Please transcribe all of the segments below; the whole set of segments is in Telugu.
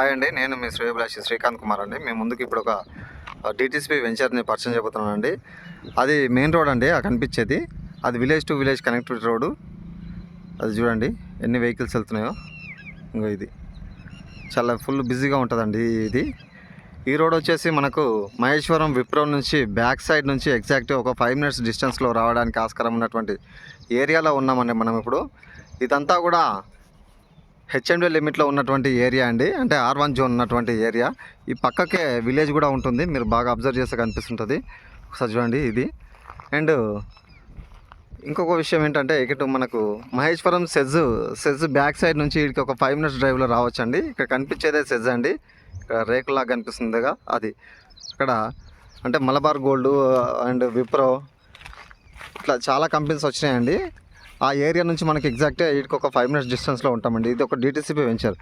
హాయ్ అండి. నేను మీ శ్రేయభిలాషి శ్రీకాంత్ కుమార్ అండి. మీ ముందుకు ఇప్పుడు ఒక డిటీసీపీ వెంచర్ని పరిచయం చెబుతున్నాను అండి అది మెయిన్ రోడ్ అండి ఆ కనిపించేది. అది village to village connectivity road. అది చూడండి ఎన్ని వెహికల్స్ వెళ్తున్నాయో. ఇంకో ఇది. చాలా ఫుల్ బిజీగా ఉంటుందండి ఇది. ఈ రోడ్ వచ్చేసి మనకు మహేశ్వరం విప్రో నుంచి బ్యాక్ సైడ్ నుంచి ఎగ్జాక్ట్ ఒక ఫైవ్ మినిట్స్ డిస్టెన్స్లో రావడానికి ఆస్కారం ఉన్నటువంటి ఏరియాలో ఉన్నామండి మనం ఇప్పుడు. ఇదంతా కూడా హెచ్ఎండి లిమిట్లో ఉన్నటువంటి ఏరియా అండి. అంటే ఆర్ వన్ జోన్ ఉన్నటువంటి ఏరియా ఈ పక్కకే విలేజ్ కూడా ఉంటుంది. మీరు బాగా అబ్జర్వ్ చేస్తే కనిపిస్తుంటుంది. ఒకసారి చూడండి ఇది. అండ్ ఇంకొక విషయం ఏంటంటే ఇటు మనకు Maheshwaram SEZ SEZ back side నుంచి ఇక్కడికి ఒక ఫైవ్ మినిట్స్ డ్రైవ్లో రావచ్చండి. ఇక్కడ కనిపించేదే సెజ్ అండి. ఇక్కడ రేకులాగా కనిపిస్తుందిగా. అది అక్కడ అంటే మలబార్ గోల్డ్ అండ్ విప్రో ఇట్లా చాలా కంపెనీస్ వచ్చినాయండి. ఆ ఏరియా నుంచి మనకి ఎగ్జాక్ట్గా వీటికి ఒక ఫైవ్ మినిట్స్ డిస్టెన్స్లో ఉంటామండి. ఇది ఒక డిటీసీపీ వెంచర్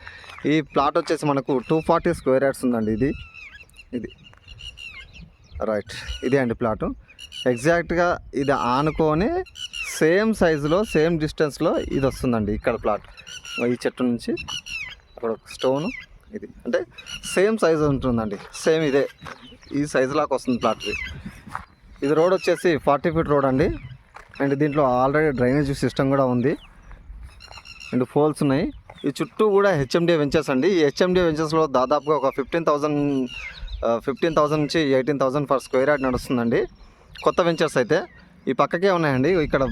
ఈ ప్లాట్ వచ్చేసి మనకు టూ ఫార్టీ స్క్వేర్ యార్డ్స్ ఉందండి ఇది. ఇది. రైట్ ఇదే అండి ప్లాటు ఎగ్జాక్ట్గా ఇది ఆనుకొని సేమ్ సైజులో సేమ్ డిస్టెన్స్లో ఇది వస్తుందండి ఇక్కడ ప్లాట్ ఈ చెట్టు నుంచి అక్కడ ఒక స్టోను ఇది. అంటే సేమ్ సైజు ఉంటుందండి. సేమ్ ఇదే. ఈ సైజు లాగా వస్తుంది ప్లాట్ ఇది. ఇది రోడ్ వచ్చేసి ఫార్టీ ఫీట్ రోడ్ అండి. అండ్ దీంట్లో ఆల్రెడీ డ్రైనేజ్ సిస్టమ్ కూడా ఉంది. అండ్ ఫోల్స్ ఉన్నాయి. ఈ చుట్టూ కూడా హెచ్ఎండి వెంచర్స్ అండి. ఈ హెచ్ఎండి వెంచర్స్లో దాదాపుగా ఒక ఫిఫ్టీన్ థౌజండ్ ఫిఫ్టీన్ థౌజండ్ నుంచి eighteen thousand per square yard నడుస్తుందండి. కొత్త వెంచర్స్ అయితే ఈ పక్కకే ఉన్నాయండి. ఇక్కడ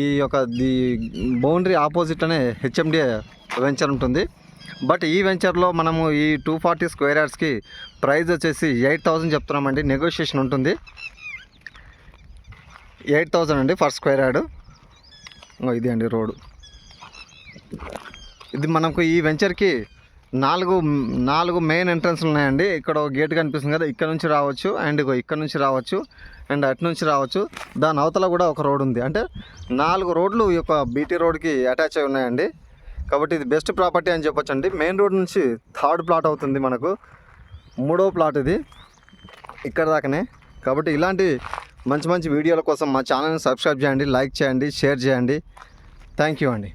ఈ యొక్క ది బౌండరీ ఆపోజిట్ అనే హెచ్ఎండి వెంచర్ ఉంటుంది. బట్ ఈ వెంచర్లో మనము ఈ టూ ఫార్టీ స్క్వేర్ యార్డ్స్కి ప్రైస్ వచ్చేసి ఎయిట్ థౌజండ్ చెప్తున్నామండి. నెగోషియేషన్ ఉంటుంది. ఎయిట్ థౌజండ్ అండి ఫర్ స్క్వేర్ యార్డ్ ఇది అండి రోడ్. ఇది మనకు ఈ వెంచర్కి నాలుగు నాలుగు మెయిన్ ఎంట్రన్స్లు ఉన్నాయండి. ఇక్కడ ఒక గేట్ కనిపిస్తుంది కదా ఇక్కడ నుంచి రావచ్చు అండ్ ఇక్కడ నుంచి రావచ్చు అండ్ అటు నుంచి రావచ్చు. దాని అవతల కూడా ఒక రోడ్ ఉంది. అంటే నాలుగు రోడ్లు ఈ యొక్క బీటీ రోడ్కి అటాచ్ అయి ఉన్నాయండి. కాబట్టి ఇది బెస్ట్ ప్రాపర్టీ అని చెప్పొచ్చు అండి మెయిన్ రోడ్ నుంచి థర్డ్ ప్లాట్ అవుతుంది మనకు. మూడో ప్లాట్ ఇది. ఇక్కడ దాకానే. కాబట్టి ఇలాంటి మంచి మంచి వీడియోల కోసం మా ఛానల్ని సబ్స్క్రైబ్ చేయండి లైక్ చేయండి షేర్ చేయండి. థ్యాంక్ యూ అండి.